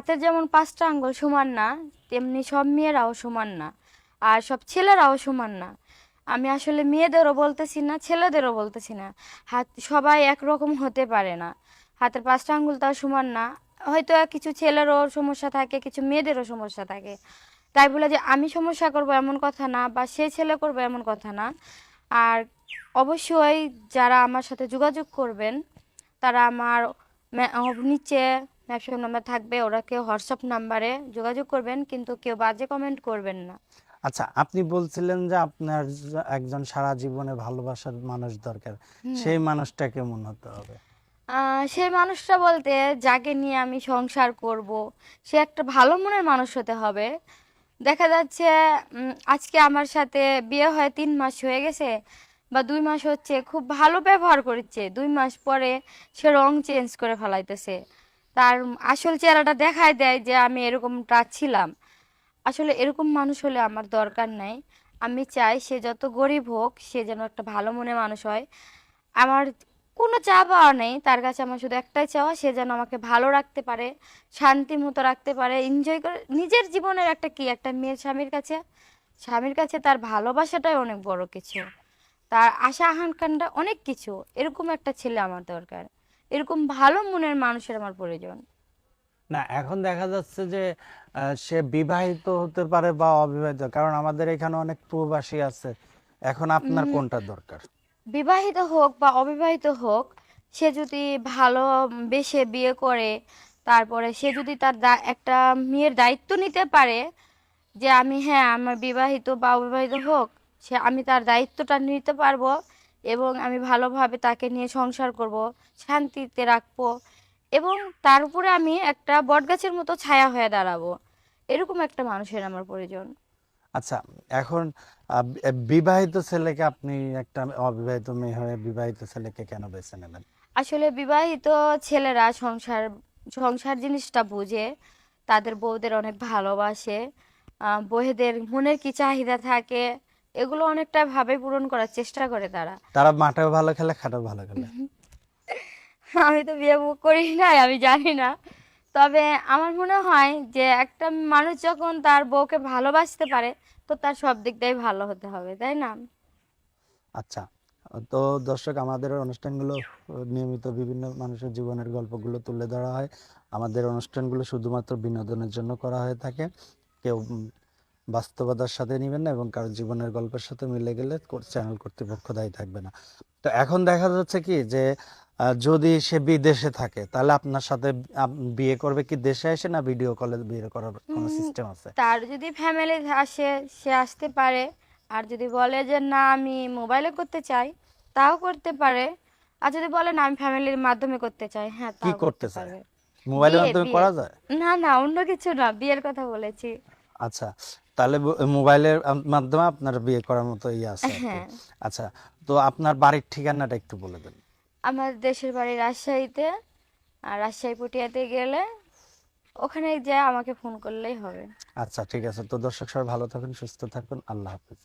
হাতের যেমন পাঁচটা আঙ্গুল সমান না, তেমনি সব মেয়েরাও সমান না, আর সব ছেলেরাও সমান না। আমি আসলে মেয়েদেরও বলতেছি না, ছেলেদেরও বলতেছি না। হাত সবাই একরকম হতে পারে না। হাতের পাঁচটা আঙ্গুলটাও সমান না। হয়তো কিছু ছেলেরও সমস্যা থাকে, কিছু মেয়েদেরও সমস্যা থাকে। তাই বলে যে আমি সমস্যা করব এমন কথা না, বা সে ছেলে করবে এমন কথা না। আর অবশ্যই যারা আমার সাথে যোগাযোগ করবেন, তারা আমার নিচে ম্যাপশপ নাম্বার থাকবে ওরা কেউ হোয়াটসঅ্যাপ নাম্বারে যোগাযোগ করবেন কিন্তু কেউ বাজে কমেন্ট করবেন না। আচ্ছা আপনি বলছিলেন যে আপনার একজন সারা জীবনে ভালোবাসার মানুষ দরকার। সেই মানুষটা কেমন হতে হবে? সেই মানুষটা বলতে যাকে নিয়ে আমি সংসার করব সে একটা ভালো মনের মানুষ হতে হবে। দেখা যাচ্ছে আজকে আমার সাথে বিয়ে হয় তিন মাস হয়ে গেছে বা দুই মাস হচ্ছে খুব ভালো ব্যবহার করছে দুই মাস পরে সে রং চেঞ্জ করে ফেলাইতেছে। তার আসল চেহারাটা দেখায় দেয় যে আমি এরকমটা ছিলাম। আসলে এরকম মানুষ হলে আমার দরকার নাই। আমি চাই সে যত গরিব হোক, সে যেন একটা ভালো মনে মানুষ হয়। আমার কোনো চা পাওয়া নেই, তার কাছে আমার শুধু একটাই চাওয়া, সে যেন আমাকে ভালো রাখতে পারে, শান্তি মতো রাখতে পারে এনজয় করে, নিজের জীবনের একটা কি, একটা মেয়ের স্বামীর কাছে। স্বামীর কাছে তার ভালোবাসাটাই অনেক বড় কিছু। তার আশা আকাঙ্ক্ষাটা অনেক কিছু। এরকম একটা ছেলে আমার দরকার। এরকম ভালো মনের মানুষের আমার প্রয়োজন। না এখন দেখা যাচ্ছে যে সে বিবাহিত হতে পারে বা অবিবাহিত কারণ আমাদের এখানে অনেক প্রবাসী আছে। এখন আপনার কোনটা দরকার? বিবাহিত হোক বা অবিবাহিত হোক সে যদি ভালো বেশে বিয়ে করে তারপরে সে যদি তার একটা মেয়ের দায়িত্ব নিতে পারে যে আমি হ্যাঁ আমার বিবাহিত বা অবিবাহিত হোক সে আমি তার দায়িত্বটা নিতে পারব এবং আমি ভালোভাবে তাকে নিয়ে সংসার করব শান্তিতে রাখব এবং তার উপরে আমি একটা বটগাছের মতো ছায়া হয়ে দাঁড়াবো। এরকম একটা মানুষের আমার প্রয়োজন। আচ্ছা এখন বিবাহিত ছেলেকে আপনি একটা অবিবাহিত মেয়ে হয়ে বিবাহিত ছেলেকে কেন বেছে নেবেন? আসলে বিবাহিত ছেলেরা সংসার সংসার জিনিসটা বুঝে তাদের বউদের অনেক ভালোবাসে আহ, বউদের মনের কি চাহিদা থাকে এগুলো অনেকটা ভাবে পূরণ করার চেষ্টা করে তারা। তারা মাঠেও ভালো খেলে খাটেও ভালো খেলে। আমি তো বিয়ে করি নাই আমি জানি না। তবে আমার মনে হয় যে একটা মানুষ যখন তার বউকে ভালোবাসতে পারে তো তার সব দিক দিয়েই ভালো হতে হবে তাই না? আচ্ছা তো দর্শক আমাদের অনুষ্ঠানগুলো নিয়মিত বিভিন্ন মানুষের জীবনের গল্পগুলো তুলে ধরা হয়। আমাদের অনুষ্ঠানগুলো শুধুমাত্র বিনোদনের জন্য করা হয়ে থাকে। কেউ বাস্তবতার সাথে নেবেন না এবং কারও জীবনের গল্পের সাথে মিলে গেলে চ্যানেল কর্তৃপক্ষ দায়ী থাকবে না। তো এখন দেখা যাচ্ছে কি যে যদি সে বিদেশে থাকে তাহলে আপনার সাথে বিয়ে করবে কি দেশে এসে না ভিডিও কলে বিয়ে করার কোনো সিস্টেম আছে? তার যদি ফ্যামিলি আসে সে আসতে পারে। আর যদি বলে যে না আমি মোবাইলে করতে চাই তাও করতে পারে। আর যদি বলে না আমি ফ্যামিলির মাধ্যমে করতে চাই হ্যাঁ কি তাও করতে? পারবে মোবাইলের মাধ্যমে করা যায়? না না অন্য কিছু না বিয়ের কথা বলেছি। আচ্ছা তাহলে মোবাইলের মাধ্যমে আপনার বিয়ে করার মতো ইয়ে আছে। হ্যাঁ। আচ্ছা তো আপনার বাড়ির ঠিকানাটা একটু বলে দেন। আমার দেশের বাড়ি রাজশাহীতে আর রাজশাহী পটিয়াতে গেলে ওখানে যা আমাকে ফোন করলেই হবে। আচ্ছা ঠিক আছে। তো দর্শক সবাই ভালো থাকুন সুস্থ থাকুন। আল্লাহ হাফিজ।